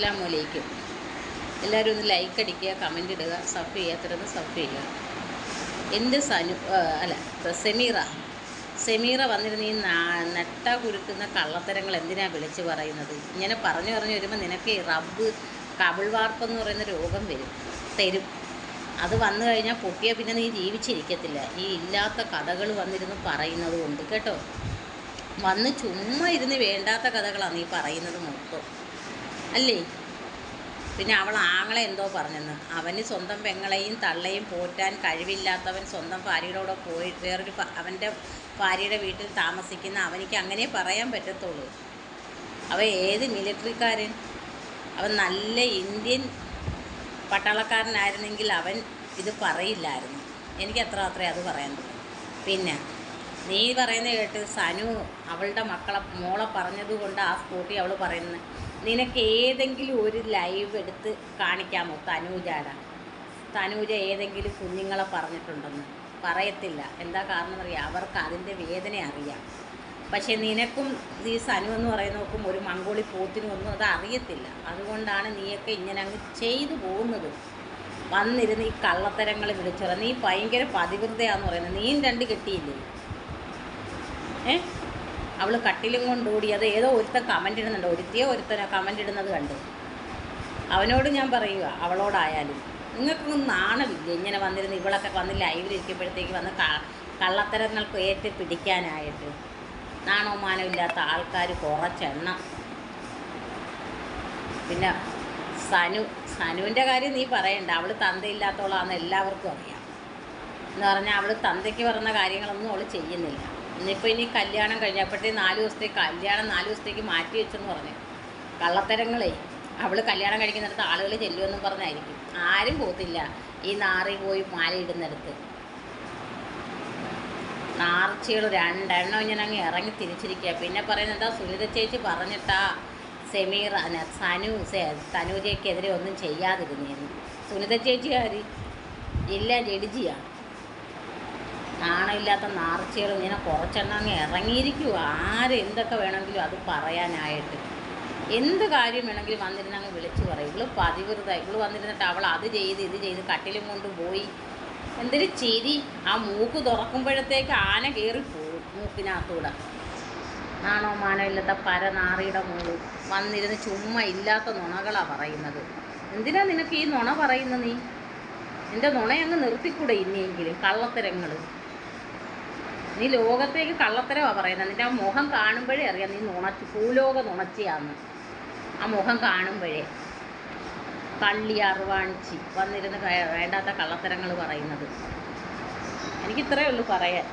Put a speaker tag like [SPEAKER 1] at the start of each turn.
[SPEAKER 1] അസ്സാം വലൈക്കും എല്ലാവരും ഒന്ന് ലൈക്ക് അടിക്കുക കമന്റ് ഇടുക സബ് ചെയ്യാത്തവരൊന്ന് സബ് ചെയ്യുക എന്റെ സനു അല്ല സെമീറ. സെമീറ വന്നിരുന്ന ഈ നട്ട കുരുക്കുന്ന കള്ളത്തരങ്ങൾ എന്തിനാ വിളിച്ച് പറയുന്നത്? ഇങ്ങനെ പറഞ്ഞു പറഞ്ഞു വരുമ്പോൾ നിനക്ക് റബ്ബ് കവിൾ വാർപ്പെന്ന് പറയുന്ന രോഗം വരും. തരും. അത് വന്നു കഴിഞ്ഞാൽ പൊട്ടിയാൽ പിന്നെ നീ ജീവിച്ചിരിക്കത്തില്ല. ഈ ഇല്ലാത്ത കഥകൾ വന്നിരുന്ന് പറയുന്നത് കൊണ്ട് കേട്ടോ. വന്ന് ചുമ്മാ ഇരുന്ന് വേണ്ടാത്ത കഥകളാണ് നീ പറയുന്നത് മൊത്തം. അല്ലേ? പിന്നെ അവൾ ആങ്ങളെ എന്തോ പറഞ്ഞെന്ന്. അവന് സ്വന്തം പെങ്ങളെയും തള്ളയും പോറ്റാൻ കഴിവില്ലാത്തവൻ സ്വന്തം ഭാര്യയുടെ പോയി വേറൊരു അവന്റെ ഭാര്യയുടെ വീട്ടിൽ താമസിക്കുന്ന അവനിക്ക് അങ്ങനെ പറയാൻ പറ്റത്തുള്ളൂ. അവൻ ഏത് മിലിറ്ററിക്കാരൻ? അവൻ നല്ല ഇന്ത്യൻ പട്ടാളക്കാരനായിരുന്നെങ്കിൽ അവൻ ഇത് പറയില്ലായിരുന്നു. എനിക്ക് എത്ര അത്രേ അത് പറയാൻ പറ്റും. പിന്നെ നീ പറയുന്നത് കേട്ട് സനു അവളുടെ മക്കളെ മോളെ പറഞ്ഞതുകൊണ്ട് ആ സ്കൂട്ടി അവൾ പറയുന്നത്. നിനക്ക് ഏതെങ്കിലും ഒരു ലൈവ് എടുത്ത് കാണിക്കാമോ? തനൂജാടെ തനൂജ ഏതെങ്കിലും കുഞ്ഞുങ്ങളെ പറഞ്ഞിട്ടുണ്ടെന്ന്. പറയത്തില്ല. എന്താ കാരണം അറിയാം അവർക്ക് അതിന്റെ വേദന അറിയാം. പക്ഷേ നിനക്കും ഈ സനു എന്ന് പറയുന്നവർക്കും ഒരു മംഗോളി പോത്തിനും ഒന്നും അത് അറിയത്തില്ല. അതുകൊണ്ടാണ് നീയൊക്കെ ഇങ്ങനെ അങ്ങ് ചെയ്തു പോകുന്നത്. വന്നിരുന്ന് ഈ കള്ളത്തരങ്ങൾ വിളിച്ചു നീ ഭയങ്കര പതിവൃതയാന്ന് പറയുന്നത്. നീയും രണ്ട് കെട്ടിയില്ലേ? ഏ? അവൾ കട്ടിലും കൊണ്ടോടി അത് ഏതോ ഒരുത്തൻ കമന്റ് ഇടുന്നുണ്ട്. ഒരുത്തിയോ ഒരുത്തനോ കമന്റ് ഇടുന്നത് കണ്ടു. അവനോട് ഞാൻ പറയുക അവളോടായാലും. നിങ്ങൾക്കൊന്നും നാണമില്ല ഇങ്ങനെ വന്നിരുന്ന് ഇവളൊക്കെ വന്ന് ലൈവിലിരിക്കുമ്പോഴത്തേക്ക് വന്ന് കള്ളത്തരങ്ങൾക്ക് ഏറ്റ് പിടിക്കാനായിട്ട്? നാണോ മാനോ ഇല്ലാത്ത ആൾക്കാർ കുറച്ചെണ്ണം. പിന്നെ സനു സനുവിന്റെ കാര്യം നീ പറയണ്ട. അവൾ തന്തയില്ലാത്തോളാന്ന് എല്ലാവർക്കും അറിയാം. എന്ന് പറഞ്ഞാൽ അവൾ തന്തയ്ക്ക് പറഞ്ഞ കാര്യങ്ങളൊന്നും അവൾ ചെയ്യുന്നില്ല. ഇന്നിപ്പോൾ ഇനി കല്യാണം കഴിഞ്ഞപ്പോഴത്തേ നാല് ദിവസത്തേക്ക് കല്യാണം നാല് ദിവസത്തേക്ക് മാറ്റി വെച്ചെന്ന് പറഞ്ഞു. കള്ളത്തരങ്ങളെ അവൾ കല്യാണം കഴിക്കുന്നിടത്ത് ആളുകൾ ചെല്ലുമെന്നും പറഞ്ഞായിരിക്കും. ആരും പോത്തില്ല. ഈ നാറി പോയി മാലയിടുന്നിടത്ത് നാർച്ചകൾ രണ്ടെണ്ണം ഇങ്ങനെ അങ്ങ് ഇറങ്ങി തിരിച്ചിരിക്കുക പിന്നെ പറയുന്നത് എന്താ സുനിത ചേച്ചി പറഞ്ഞിട്ടാ സെമീർ സനു തനൂജയ്ക്കെതിരെ ഒന്നും ചെയ്യാതിരുന്നേന്ന്. സുനിത ചേച്ചി ആര് ഇല്ല ജഡിജിയാണ് നാണമില്ലാത്ത നാർച്ചകൾ ഇങ്ങനെ കുറച്ചെണ്ണം അങ്ങ് ഇറങ്ങിയിരിക്കുക ആര് എന്തൊക്കെ വേണമെങ്കിലും അത് പറയാനായിട്ട്. എന്ത് കാര്യം വേണമെങ്കിലും വന്നിരുന്ന് അങ്ങ് വിളിച്ചു പറയും. ഇവൾ പതിവൃത ഇവൾ വന്നിരുന്നിട്ട് അവൾ അത് ചെയ്ത് ഇത് ചെയ്ത് കട്ടിലും കൊണ്ട് പോയി. എന്തൊരു ചിരി. ആ മൂക്ക് തുറക്കുമ്പോഴത്തേക്ക് ആന കയറിപ്പോവും മൂക്കിനകത്തൂടെ. നാണോ മാനോ ഇല്ലാത്ത പരനാറിയുടെ മൂൾ? വന്നിരുന്ന് ചുമ്മാ ഇല്ലാത്ത നുണകളാണ് പറയുന്നത്. എന്തിനാ നിനക്ക് ഈ നുണ പറയുന്നത് നീ? എന്റെ നുണയങ്ങ് നിർത്തിക്കൂടെ ഇനിയെങ്കിലും കള്ളത്തരങ്ങൾ നീ ലോകത്തേക്ക് കള്ളത്തരമാണ് പറയുന്നത് നിന്റെ ആ മുഖം കാണുമ്പോഴേ അറിയാം നീ നുണച്ച് ഭൂലോക നുണച്ചിയാന്ന്. ആ മുഖം കാണുമ്പോഴേ കള്ളി അറുവാണിച്ചി വന്നിരുന്ന് വേണ്ടാത്ത കള്ളത്തരങ്ങൾ പറയുന്നത്. എനിക്ക് ഇത്രയേ ഉള്ളൂ പറയാൻ.